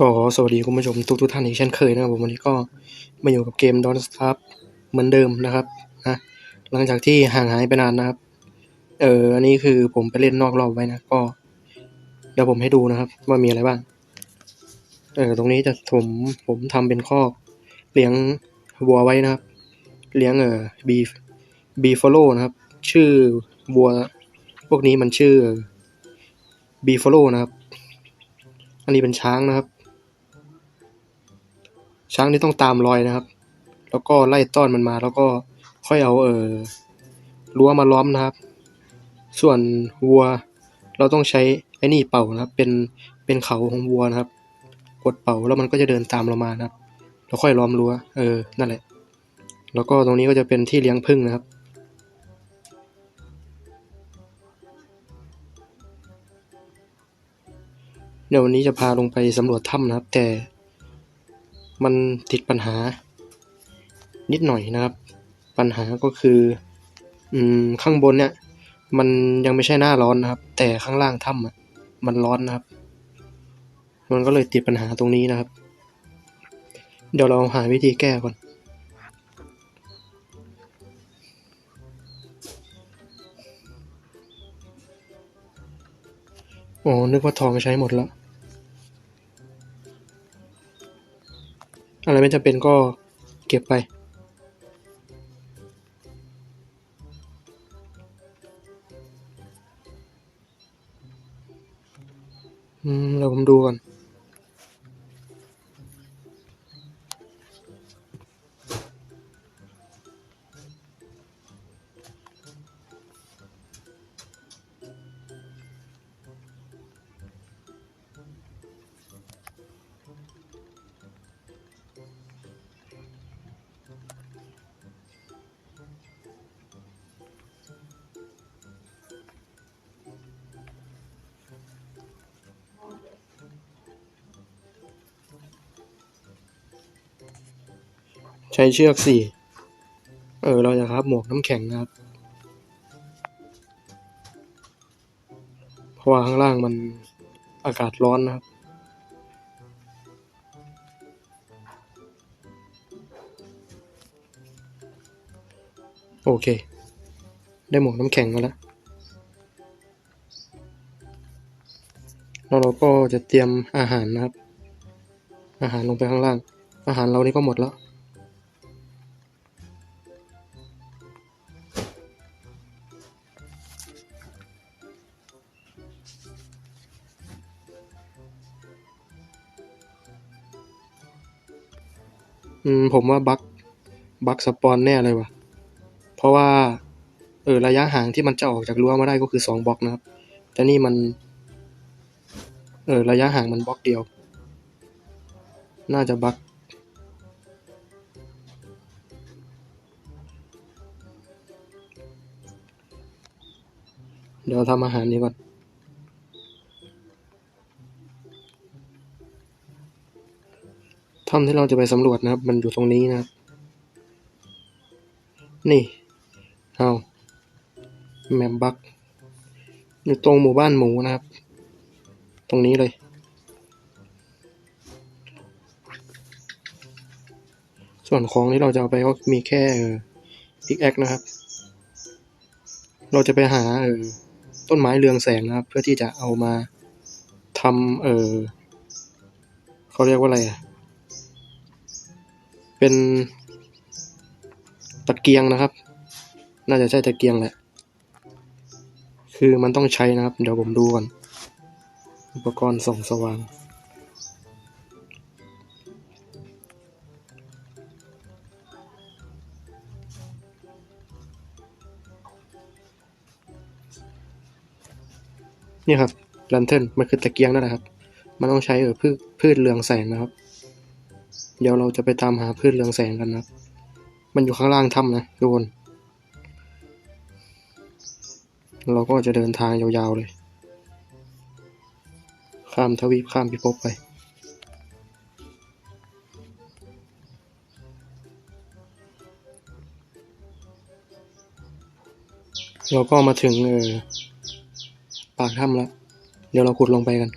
ก็สวัสดีคุณผู้ชมทุกทุกท่านอีกเช่นเคยนะครับผมวันนี้ก็มาอยู่กับเกม Don't Starve เหมือนเดิมนะครับนะหลังจากที่ห่างหายไปนานนะครับ เอออันนี้คือผมไปเล่นนอกรอบไว้นะก็ เดี๋ยวผมให้ดูนะครับ ว่ามีอะไรบ้าง เออตรงนี้จะผมผมทำเป็นคอกเลี้ยงวัวไว้นะครับ เลี้ยงเออบีบีฟอโลนะครับ ชื่อวัวพวกนี้มันชื่อบีฟอโลนะครับ อันนี้เป็นช้างนะครับ ช้างนี่ต้องตามรอยนะครับ แล้วก็ไล่ต้อนมันมา แล้วก็ค่อยเอาเออรั้วมาล้อมนะครับ ส่วนวัว เราต้องใช้ไอ้นี่เป่านะครับ เป็นเป็นเขาของวัวนะครับ กดเป่าแล้วมันก็จะเดินตามเรามานะครับ แล้วค่อยล้อมรั้ว เออ นั่นแหละ แล้วก็ตรงนี้ก็จะเป็นที่เลี้ยงผึ้งนะครับเดี๋ยววันนี้จะพาลงไปสำรวจถ้ำนะครับ แต่ มันติดปัญหา นิดหน่อยนะครับ ปัญหาก็คืออืมข้างบนเนี่ย มันยังไม่ใช่หน้าร้อนนะครับ แต่ข้างล่างถ้ำอะมันร้อนนะครับ มันก็เลยติดปัญหาตรงนี้นะครับ เดี๋ยวเราหาวิธีแก้ก่อนอ๋อนึกว่าทองใช้หมดแล้ว อะไรไม่จำเป็นก็เก็บไป อืมเราผมดูก่อน ใช้เชือกสี่ เออ เราจะครับหมวกน้ำแข็งนะครับ เพราะว่าข้างล่างมันอากาศร้อนนะครับ โอเค ได้หมวกน้ำแข็งมาแล้วแล้วเราก็จะเตรียมอาหารนะครับ อาหารลงไปข้างล่าง อาหารเรานี่ก็หมดแล้ว อืมผมว่าบักบักสปอนแน่เลยว่ะ เพราะว่า เออระยะห่างที่มันจะออกจากรั้วมาได้ก็คือสองบล็อกนะครับ แต่นี่มัน เออระยะห่างมันบล็อกเดียว น่าจะบักเดี๋ยวทำอาหารนี้ก่อน ถ้ำที่เราจะไปสำรวจนะครับ มันอยู่ตรงนี้นะครับ นี่เอาแมปบักอยู่ตรงหมู่บ้านหมูนะครับ ตรงนี้เลย ส่วนของที่เราจะเอาไปก็มีแค่พิกแอคนะครับ เราจะไปหาเออต้นไม้เรืองแสงนะครับ เพื่อที่จะเอามาทำเออเขาเรียกว่าอะไรอะ เป็นตะเกียงนะครับ น่าจะใช่ตะเกียงแหละ คือมันต้องใช้นะครับ เดี๋ยวผมดูก่อน อุปกรณ์ส่องสว่าง นี่ครับลันเทนมันคือตะเกียงนั่นแหละครับ มันต้องใช้เออพืชพืชเรืองแสงนะครับ เดี๋ยวเราจะไปตามหาพืชเรืองแสงกันนะ มันอยู่ข้างล่างถ้ำนะทุกคน เราก็จะเดินทางยาวๆเลย ข้ามทวีปข้ามพิภพไป เราก็มาถึงเออปากถ้ำแล้ว เดี๋ยวเราขุดลงไปกัน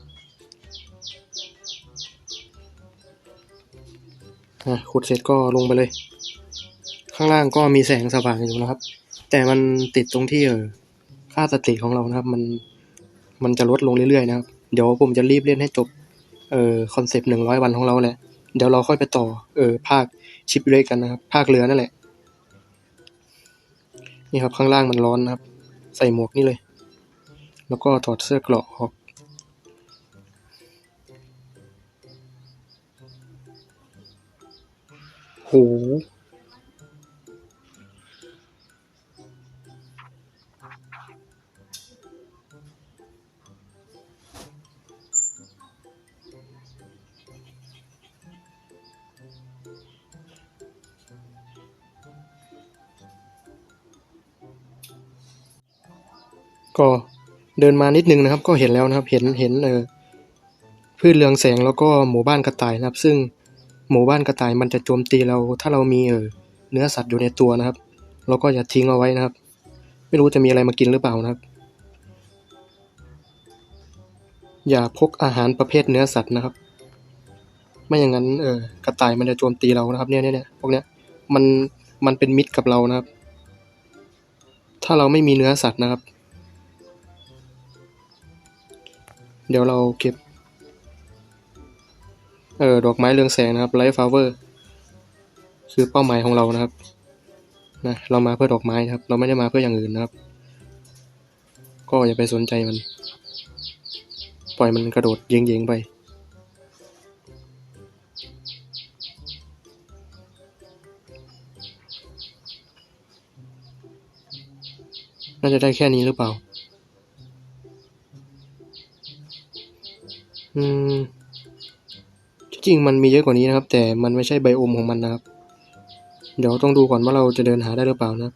อะขุดเสร็จก็ลงไปเลย ข้างล่างก็มีแสงสว่างอยู่นะครับ แต่มันติดตรงที่เออค่าสติของเรานะครับ มันมันจะลดลงเรื่อยๆนะครับ เดี๋ยวผมจะรีบเล่นให้จบเอ่อคอนเซปต์หนึ่งร้อยวันของเราแหละ เดี๋ยวเราค่อยไปต่อเออภาคชิปเรกกันนะครับ ภาคเรือนั่นแหละ นี่ครับข้างล่างมันร้อนนะครับ ใส่หมวกนี่เลย แล้วก็ถอดเสื้อเกราะออก หก็เดินมานิดนึงนะครับ ก็เห็นแล้วนะครับ เห็นเห็นเออพืชเรืองแสงแล้วก็หมู่บ้านกระต่ายนะครับ ซึ่ง หมู่บ้านกระต่ายมันจะโจมตีเราถ้าเรามีเออเนื้อสัตว์อยู่ในตัวนะครับ เราก็อย่าทิ้งเอาไว้นะครับ ไม่รู้จะมีอะไรมากินหรือเปล่านะครับ อย่าพกอาหารประเภทเนื้อสัตว์นะครับ ไม่อย่างนั้นเออกระต่ายมันจะโจมตีเรานะครับ เนี่ยเนี่ยเนี่ยพวกเนี้ยมันมันเป็นมิตรกับเรานะครับ ถ้าเราไม่มีเนื้อสัตว์นะครับ เดี๋ยวเราเก็บ เออดอกไม้เรืองแสงนะครับไลท์ฟลาเวอร์คือเป้าหมายของเรานะครับนะเรามาเพื่อดอกไม้ครับ เราไม่ได้มาเพื่ออย่างอื่นนะครับ ก็อย่าไปสนใจมัน ปล่อยมันกระโดดเยิงๆไปน่าจะได้แค่นี้หรือเปล่า อืม จริงมันมีเยอะกว่านี้นะครับ แต่มันไม่ใช่ไบโอมของมันนะครับ เดี๋ยวต้องดูก่อนว่าเราจะเดินหาได้หรือเปล่านะ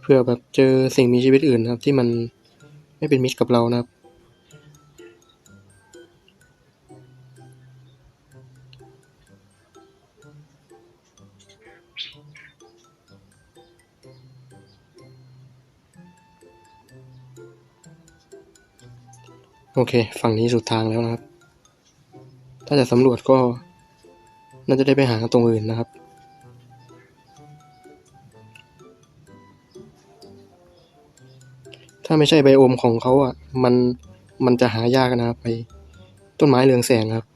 เพื่อแบบเจอสิ่งมีชีวิตอื่นนะครับ ที่มันไม่เป็นมิตรกับเรานะครับ โอเค ฝั่งนี้สุดทางแล้วนะครับ ถ้าจะสำรวจก็ น่าจะได้ไปหาตรงอื่นนะครับ ถ้าไม่ใช่ไบโอมของเขาอะ มัน มันจะหายากนะครับ ไป ต้นไม้เรืองแสงครับ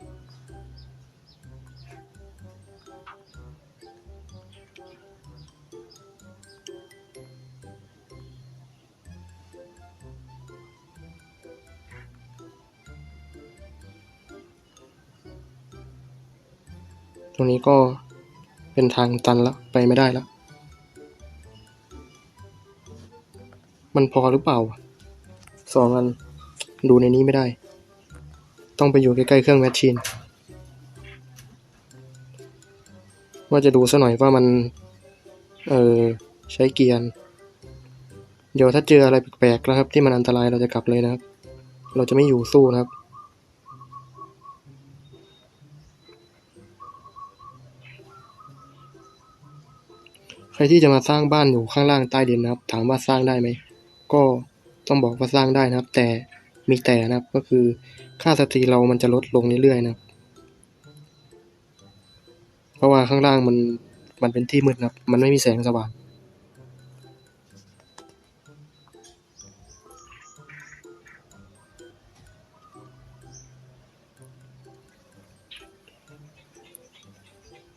รงนี้ก็เป็นทางตันแล้วไปไม่ได้แล้วมันพอหรือเปล่า สองอัน ดูในนี้ไม่ได้ ต้องไปอยู่ใกล้ๆเครื่องแมชชีน ว่าจะดูซะหน่อยว่ามัน เออใช้เกียร์เดี๋ยวถ้าเจออะไรแปลกๆนะครับ ที่มันอันตรายเราจะกลับเลยนะครับ เราจะไม่อยู่สู้นะครับ ครที่จะมาสร้างบ้านอยู่ข้างล่างใต้ดินนะครับ ถามว่าสร้างได้ไหม ก็ต้องบอกว่าสร้างได้นะครับ แต่มีแต่นะครับก็คือค่าสตรีเรามันจะลดลงเรื่อยๆนะครับ เพราะว่าข้างล่างมันมันเป็นที่มืดนะครับ มันไม่มีแสงสว่าง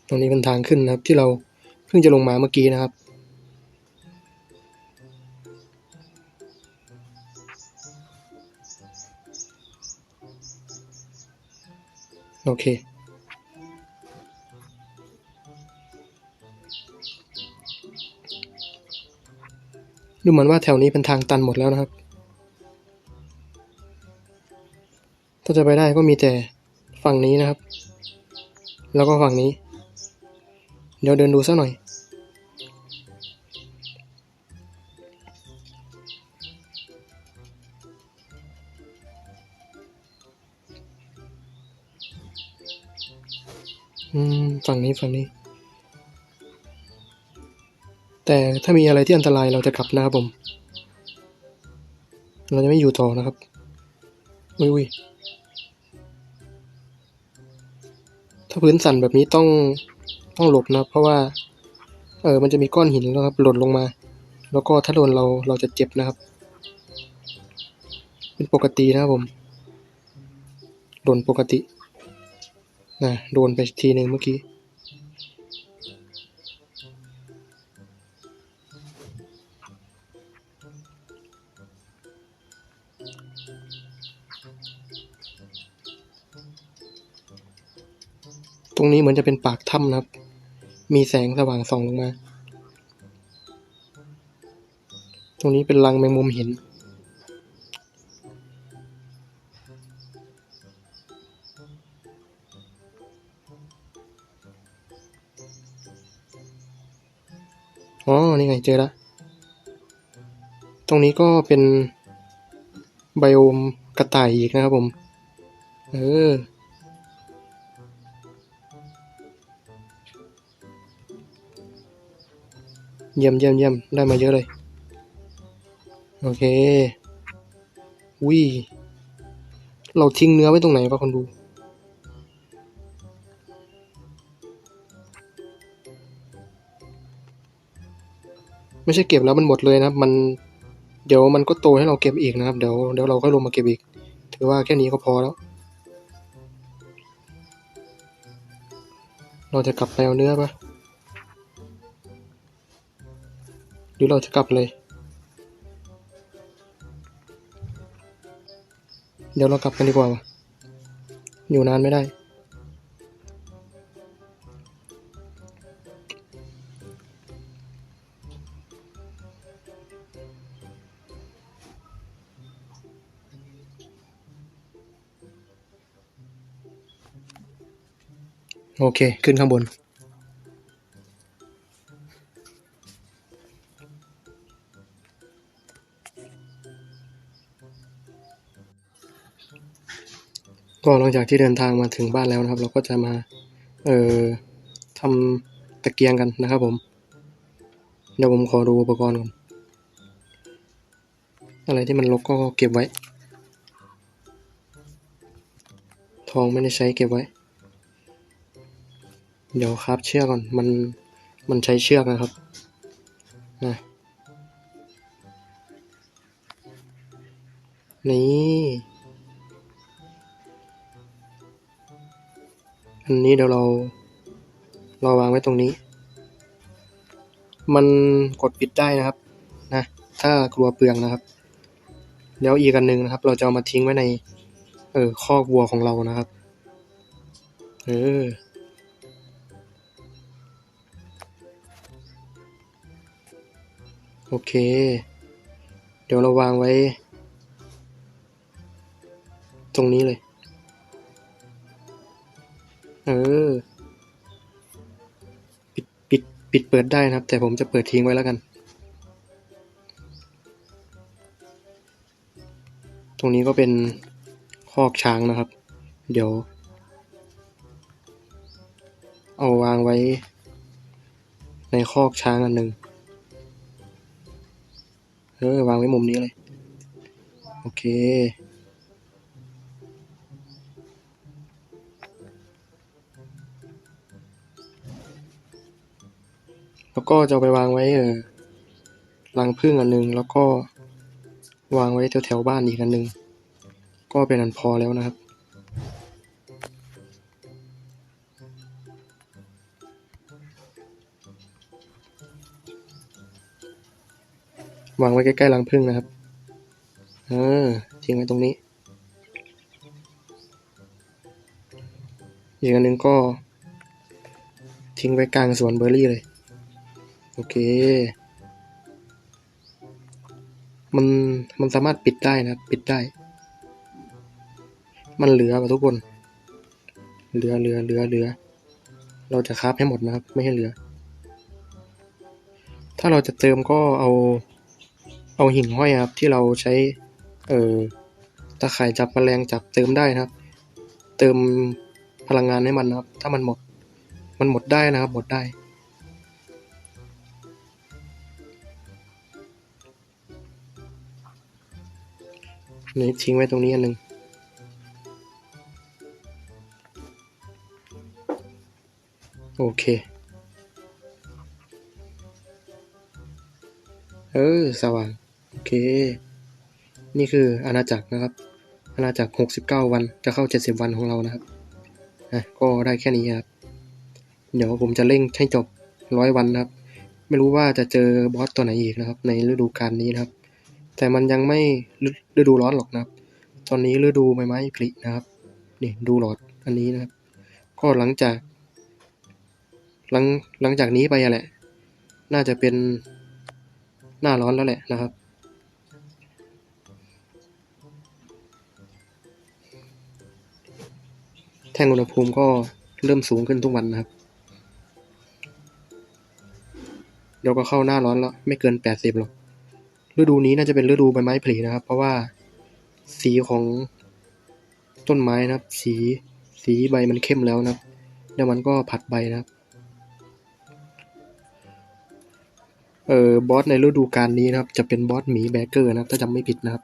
ตรงนี้เป็นทางขึ้นนะครับที่เรา พิ่งจะลงมาเมื่อกี้นะครับ โอเค ดูเหมือนว่าแถวนี้เป็นทางตันหมดแล้วนะครับ ถ้าจะไปได้ก็มีแต่ฝั่งนี้นะครับ แล้วก็ฝั่งนี้ เดี๋ยวเดินดูสักหน่อย ฝั่งนี้ฝั่งนี้ แต่ถ้ามีอะไรที่อันตรายเราจะกลับนะครับผม เราจะไม่อยู่ต่อนะครับ อุ้ยอุ้ยถ้าพื้นสั่นแบบนี้ต้องต้องหลบนะเพราะว่า เออมันจะมีก้อนหินนะครับ หล่นลงมา แล้วก็ถ้าโดนเราเราจะเจ็บนะครับ เป็นปกตินะครับผมโดนปกติ นะโดนไปทีหนึ่งเมื่อกี้ ตรงนี้เหมือนจะเป็นปากถ้ำนะครับ มีแสงสว่างส่องลงมา ตรงนี้เป็นรังแมงมุมหิน อ๋อ นี่ไงเจอแล้วตรงนี้ก็เป็นไบโอมกระต่ายอีกนะครับผม เออ เยี่ยมเยี่ยมเยี่ยมได้มาเยอะเลย โอเควิเราทิ้งเนื้อไว้ตรงไหนวะคนดู ไม่ใช่เก็บแล้วมันหมดเลยนะครับ มันเดี๋ยวมันก็โตให้เราเก็บอีกนะครับ เดี๋ยวเดี๋ยวเราค่อยลงมาเก็บอีก ถือว่าแค่นี้ก็พอแล้ว เราจะกลับไปเอาเนื้อปะหรือเราจะกลับเลย เดี๋ยวเรากลับกันดีกว่าอยู่นานไม่ได้ โอเค ขึ้นข้างบน ก็หลังจากที่เดินทางมาถึงบ้านแล้วนะครับ เราก็จะมา เอ่อทำตะเกียงกันนะครับผม เดี๋ยวผมขอดูอุปกรณ์ก่อน อะไรที่มันรกก็เก็บไว้ ทองไม่ได้ใช้เก็บไว้ เดี๋ยวครับเชือกก่อน มัน มันใช้เชือกนะครับ นะ นี่ อันนี้เดี๋ยวเรา เราวางไว้ตรงนี้ มันกดปิดได้นะครับ นะ ถ้ากลัวเปลืองนะครับ แล้วอีกอันหนึ่งนะครับ เราจะเอามาทิ้งไว้ใน เออคอกวัวของเรานะครับ เออ โอเค เดี๋ยวเราวางไว้ ตรงนี้เลย เออ ปิดปิดปิดเปิดได้นะครับ แต่ผมจะเปิดทิ้งไว้แล้วกัน ตรงนี้ก็เป็นคอกช้างนะครับ เดี๋ยว เอาวางไว้ ในคอกช้างอันหนึ่ง ออวางไว้มุมนี้เลย โอเค แล้วก็จะไปวางไว้เออรังพึ่งอันหนึ่งแล้วก็วางไว้แถวแถวบ้านอีกอันหนึ่งก็เป็นอันพอแล้วนะครับ วางไว้ใกล้ๆรังผึ้งนะครับเออทิ้งไว้ตรงนี้อีกอันหนึ่งก็ทิ้งไว้กลางสวนเบอร์รี่เลย โอเค มันมันสามารถปิดได้นะปิดได้ มันเหลือป่ะทุกคน เหลือเหลือเหลือเหลือ เราจะคราฟให้หมดนะครับ ไม่ให้เหลือ ถ้าเราจะเติมก็เอา เอาหิ่งห้อยครับที่เราใช้เอ่อตะข่ายจับแมลงจับเติมได้นะครับ เติมพลังงานให้มันนะครับ ถ้ามันหมดมันหมดได้นะครับ หมดได้ นี่ทิ้งไว้ตรงนี้อันหนึ่งโอเคเออสว่าง นี่คืออาณาจักรนะครับ อาณาจักร 69 วันจะเข้า 70 วันของเรานะครับอะก็ได้แค่นี้ครับ เดี๋ยวผมจะเร่งให้จบ 100 วันนะครับ ไม่รู้ว่าจะเจอบอสตัวไหนอีกนะครับ ในฤดูกาลนี้นะครับ แต่มันยังไม่ฤดูร้อนหรอกนะครับ ตอนนี้ฤดูใบไม้ผลินะครับนี่ดูหลอดอันนี้นะครับ ก็หลังจากหลังหลังจากนี้ไปอะแหละ น่าจะเป็นหน้าร้อนแล้วแหละนะครับ แท่งอุณหภูมิก็เริ่มสูงขึ้นทุกวันนะครับเดี๋ยวก็เข้าหน้าร้อนแล้วไม่เกินแปดสิบหรอกฤดูนี้น่าจะเป็นฤดูใบไม้ผลินะครับ เพราะว่าสีของต้นไม้นะครับ สีสีใบมันเข้มแล้วนะครับ แล้วมันก็ผัดใบนะครับเออบอสในฤดูกาลนี้นะครับ จะเป็นบอสหมีแบเกอร์นะครับ ถ้าจำไม่ผิดนะครับ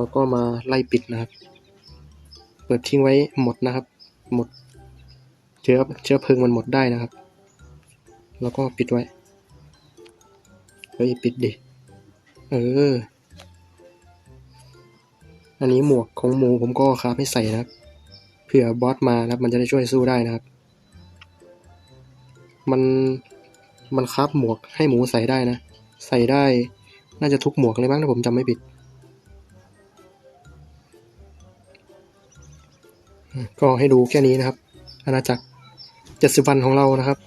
แล้วก็มาไล่ปิดนะครับ เปิดทิ้งไว้หมดนะครับ หมดเชื้อเชื้อเพลิงมันหมดได้นะครับ แล้วก็ปิดไว้เฮ้ยปิดดิเออ อันนี้หมวกของหมูผมก็คราฟให้ใส่นะครับ เผื่อบอสมานะครับ มันจะได้ช่วยสู้ได้นะครับ มันมันคราฟหมวกให้หมูใส่ได้นะ ใส่ได้น่าจะทุกหมวกเลยมั้งถ้าผมจำไม่ผิด ก็ให้ดูแค่นี้นะครับ อาณาจักรเจ็ดสิบวันของเรานะครับ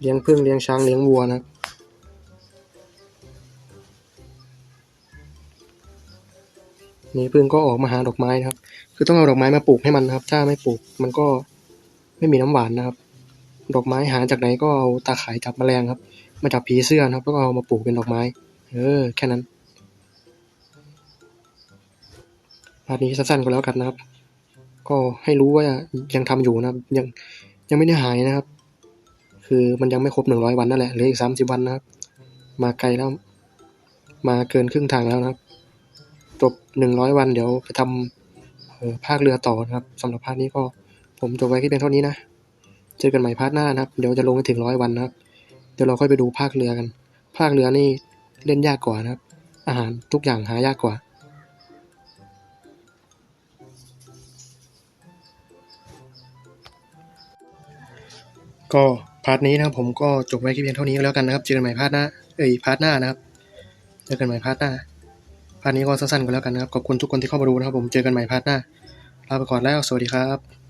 เลี้ยงพึ่งเลี้ยงช้างเลี้ยงวัวนะครับนี่พึ่งก็ออกมาหาดอกไม้นะครับ คือต้องเอาดอกไม้มาปลูกให้มันนะครับ ถ้าไม่ปลูกมันก็ไม่มีน้ำหวานนะครับ ดอกไม้หาจากไหนก็เอาตาข่ายจับแมลงครับ มาจับผีเสื้อนะครับ แล้วก็เอามาปลูกเป็นดอกไม้ เออ แค่นั้นพาร์ทนี้สั้นๆก็แล้วกันนะครับ ก็ให้รู้ว่ายังทำอยู่นะครับ ยังยังไม่ได้หายนะครับ คือมันยังไม่ครบหนึ่งร้อยวันนั่นแหละเหลืออีกสามสิบวันนะครับ มาไกลแล้ว มาเกินครึ่งทางแล้วนะครับ จบหนึ่งร้อยวันเดี๋ยวไปทำเอ่อภาคเรือต่อนะครับสำหรับภาคนี้ก็ผมจบไว้แค่เพียงเท่านี้นะเจอกันใหม่ภาคหน้านะครับ เดี๋ยวจะลงให้ถึงร้อยวันนะครับ เดี๋ยวเราค่อยไปดูภาคเรือกัน ภาคเรือนี่เล่นยากกว่านะครับ อาหารทุกอย่างหายากกว่า ก็พาร์ทนี้นะครับผมก็จบไว้แค่เพียงเท่านี้ก็แล้วกันนะครับ เจอกันใหม่พาร์ทหน้า เอ้ยพาร์ทหน้านะครับ เจอกันใหม่พาร์ทหน้า พาร์ทนี้ก็สั้นๆก็แล้วกันนะครับ ขอบคุณทุกคนที่เข้ามาดูนะครับผม เจอกันใหม่พาร์ทหน้า ลาไปก่อนแล้ว สวัสดีครับ